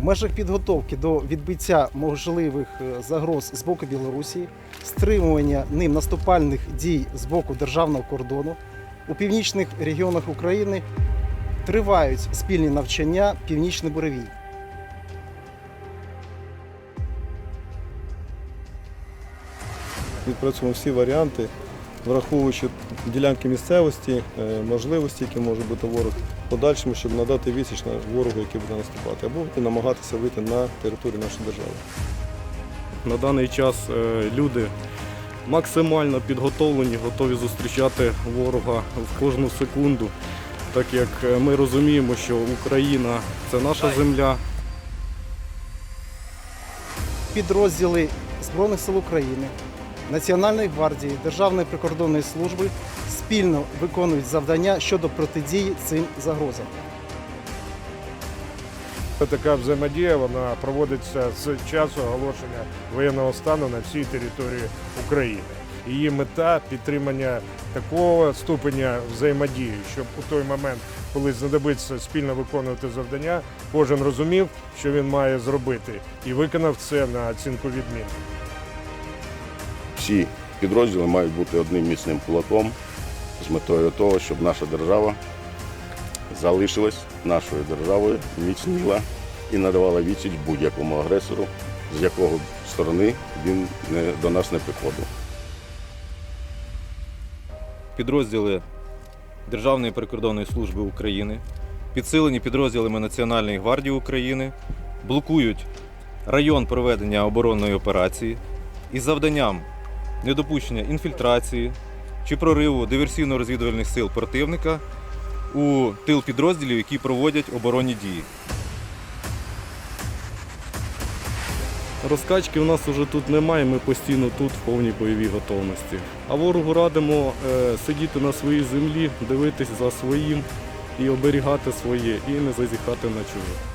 В межах підготовки до відбиття можливих е, загроз з боку Білорусі, стримування ним наступальних дій з боку державного кордону у північних регіонах України тривають спільні навчання Північний Буревій. Відпрацюємо всі варіанти, враховуючи ділянки місцевості, е, можливості, які може бути ворог, в подальшому, щоб надати відсіч на ворогу, який буде наступати, або намагатися вийти на територію нашої держави. На даний час е, люди максимально підготовлені, готові зустрічати ворога в кожну секунду, так як е, ми розуміємо, що Україна це наша земля, Підрозділи Збройних сил України, Національної гвардії, Державної прикордонної служби спільно виконують завдання щодо протидії цим загрозам. Така взаємодія вона проводиться з часу оголошення воєнного стану на всій території України. Її мета підтримання такого ступеня взаємодії, щоб у той момент, коли знадобиться спільно виконувати завдання, кожен розумів, що він має зробити, і виконав це на оцінку відмін. Всі підрозділи мають бути одним міцним кулаком з метою того, щоб наша держава залишилась нашою державою, міцніла і надавала відсіч будь-якому агресору, з якого сторони він не, до нас не приходив. підрозділи Державної прикордонної служби України, підсилені підрозділами Національної гвардії України, блокують район проведення оборонної операції із завданням недопущення інфільтрації чи прориву диверсійно-розвідувальних сил противника у тил підрозділів, які проводять оборонні дії. Розкачки у нас уже тут немає, ми постійно тут в повній бойовій готовності. А ворогу радимо е, сидіти на своїй землі, дивитись за своїм і оберігати своє, і не зазіхати на чуже.